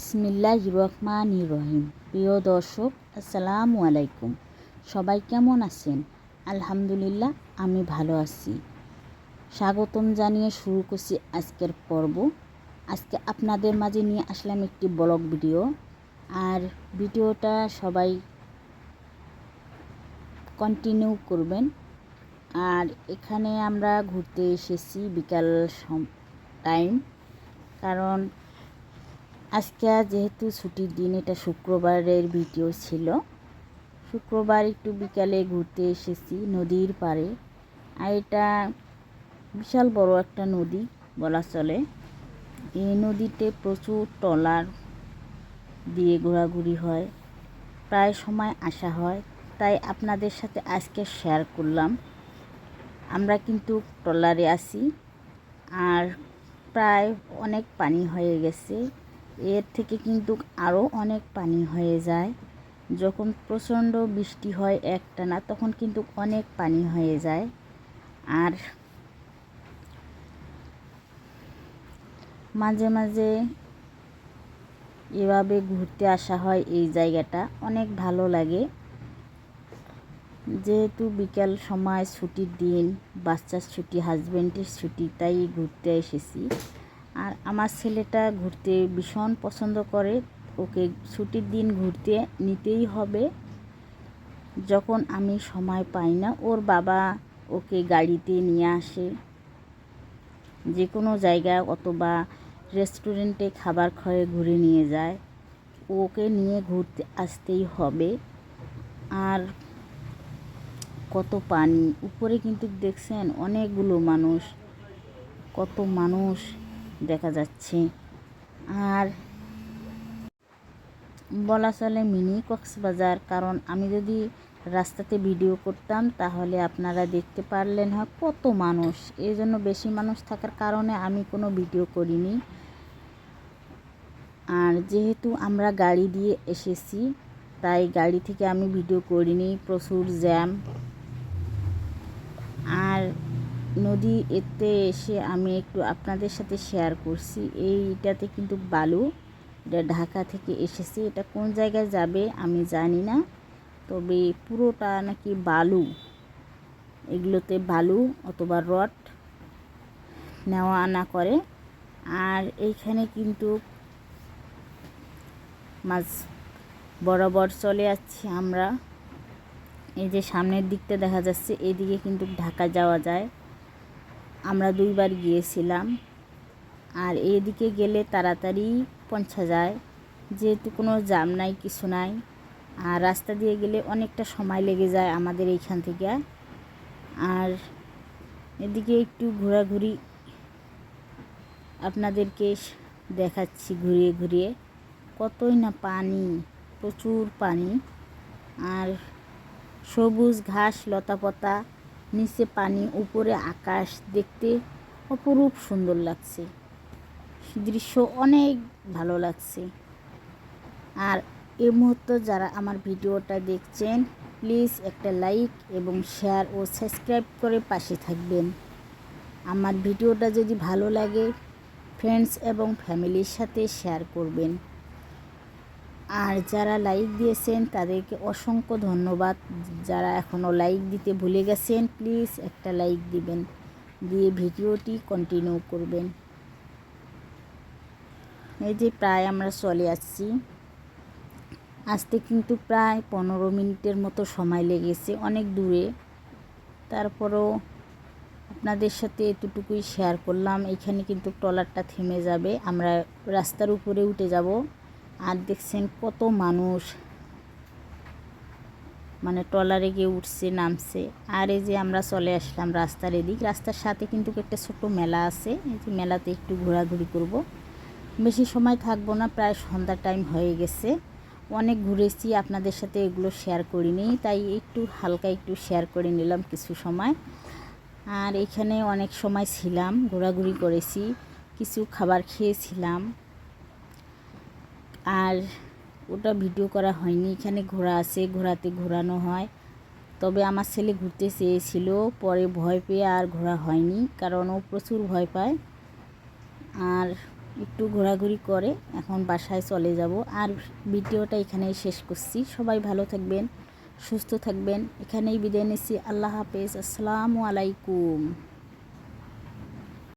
বিসমিল্লাহ রহমান রহিম। প্রিয় দর্শক, আসসালামু আলাইকুম। সবাই কেমন আছেন? আলহামদুলিল্লাহ, আমি ভালো আছি। স্বাগতম জানিয়ে শুরু করছি আজকের পর্ব। আজকে আপনাদের মাঝে নিয়ে আসলাম একটি ব্লগ ভিডিও। আর ভিডিওটা সবাই কন্টিনিউ করবেন। আর এখানে আমরা ঘুরতে এসেছি বিকাল টাইম কারণ আজকে যেহেতু ছুটির দিন, এটা শুক্রবারের ভিডিও ছিল। শুক্রবার একটু বিকালে ঘুরতে এসেছি নদীর পাড়ে। আর এটা বিশাল বড় একটা নদী বলা চলে। এই নদীতে প্রচুর ট্রলার দিয়ে ঘোরাঘুরি হয়, প্রায় সময় আসা হয়। তাই আপনাদের সাথে আজকে শেয়ার করলাম। আমরা কিন্তু ট্রলারে আসি আর প্রায় অনেক পানি হয়ে গেছে। এর থেকে কিন্তু আরও অনেক পানি হয়ে যায়। যখন প্রচণ্ড বৃষ্টি হয় একটানা, তখন কিন্তু অনেক পানি হয়ে যায়। আর মাঝে মাঝে এভাবে ঘুরতে আসা হয় এই জায়গাটা, অনেক ভালো লাগে। যেহেতু বিকাল সময় ছুটির দিন, বাচ্চার ছুটি হাজব্যান্ডের ছুটি, তাই ঘুরতে এসেছি। আর আমার ছেলেটা ঘুরতে ভীষণ পছন্দ করে। ওকে ছুটির দিন ঘুরতে নিতেই হবে। যখন আমি সময় পাই না, ওর বাবা ওকে গাড়িতে নিয়ে আসে। যে কোনো জায়গায় অথবা রেস্টুরেন্টে খাবার খেয়ে ঘুরে নিয়ে যায়। ওকে নিয়ে ঘুরতে আসতেই হবে। আর কত পানি। উপরে কিন্তু দেখছেন অনেকগুলো মানুষ। কত মানুষ। দেখা যাচ্ছে। আর বলা চলে মিনি কক্সবাজার, কারণ আমি যদি রাস্তাতে ভিডিও করতাম, তাহলে আপনারা দেখতে পারলেন হয়, কত মানুষ। এই জন্য বেশি মানুষ থাকার কারণে আমি কোনো ভিডিও করিনি। আর যেহেতু আমরা গাড়ি দিয়ে এসেছি, তাই গাড়ি থেকে আমি ভিডিও করিনি। প্রচুর জ্যাম। নদী এতে এসে আমি একটু আপনাদের সাথে শেয়ার করছি। এইটাতে কিন্তু বালু, এটা ঢাকা থেকে এসেছে। এটা কোন জায়গায় যাবে আমি জানি না, তবে পুরোটা নাকি বালু। এগুলোতে বালু অথবা রড নেওয়া আনা করে। আর এইখানে কিন্তু মাছ বরাবর চলে যাচ্ছি আমরা। এই যে সামনের দিকটা দেখা যাচ্ছে, এদিকে কিন্তু ঢাকা যাওয়া যায়। আমরা দুইবার গিয়েছিলাম। আর এদিকে গেলে তাড়াতাড়ি পৌঁছা যায়। যেহেতু কোনো জাম নাই, কিছু নাই, আর রাস্তা দিয়ে গেলে অনেকটা সময় লেগে যায় আমাদের এইখান থেকে। আর এদিকে একটু ঘোরাঘুরি আপনাদেরকে দেখাচ্ছি ঘুরিয়ে ঘুরিয়ে। কতই না পানি, প্রচুর পানি। আর সবুজ ঘাস, লতাপাতা নিচে পানি, উপরে আকাশ দেখতে অপরূপ সুন্দর লাগছে। দৃশ্য অনেক ভালো লাগছে। আর এই মুহূর্তে যারা আমার ভিডিওটা দেখছেন, প্লিজ একটা লাইক এবং শেয়ার ও সাবস্ক্রাইব করে পাশে থাকবেন। আমার ভিডিওটা যদি ভালো লাগে ফ্রেন্ডস এবং ফ্যামিলির সাথে শেয়ার করবেন। আর যারা লাইক দিয়েছেন, তাদেরকে অসংখ্য ধন্যবাদ। যারা এখনও লাইক দিতে ভুলে গেছেন প্লিজ একটা লাইক দিবেন, দিয়ে ভিডিওটি কন্টিনিউ করবেন। এই যে প্রায় আমরা চলে আসছি। আসতে কিন্তু প্রায় পনেরো মিনিটের মতো সময় লেগেছে, অনেক দূরে। তারপরও আপনাদের সাথে এতটুকুই শেয়ার করলাম। এখানে কিন্তু ট্রলারটা থেমে যাবে। আমরা রাস্তার উপরে উঠে যাব। আর দেখছেন কত মানুষ। মানে ট্রলারে গিয়ে উঠছে, নামছে। আর এই যে আমরা চলে আসলাম রাস্তার এদিক। রাস্তার সাথে কিন্তু একটা ছোট মেলা আছে। এই যে মেলাতে একটু ঘোরাঘুরি করব। বেশি সময় থাকব না, প্রায় সন্ধ্যা টাইম হয়ে গেছে। অনেক ঘুরেছি, আপনাদের সাথে এগুলো শেয়ার করিনি, তাই একটু হালকা একটু শেয়ার করে নিলাম কিছু সময়। আর এখানে অনেক সময় ছিলাম, ঘোরাঘুরি করেছি, কিছু খাবার খেয়েছিলাম। আর ওটা ভিডিও করা হয়নি। এখানে ঘোরা আছে ঘোরাতে ঘোরানো হয়। তবে আমার ছেলে ঘুরতে চেয়েছিল, পরে ভয় পেয়ে আর ঘোরা হয়নি, কারণ ও প্রচুর ভয় পায়। আর একটু ঘোরাঘুরি করে, এখন বাসায় চলে যাব। আর ভিডিওটা এখানেই শেষ করছি। সবাই ভালো থাকবেন, সুস্থ থাকবেন। এখানেই বিদায় নিচ্ছি। আল্লাহ হাফেজ। আসসালামু আলাইকুম।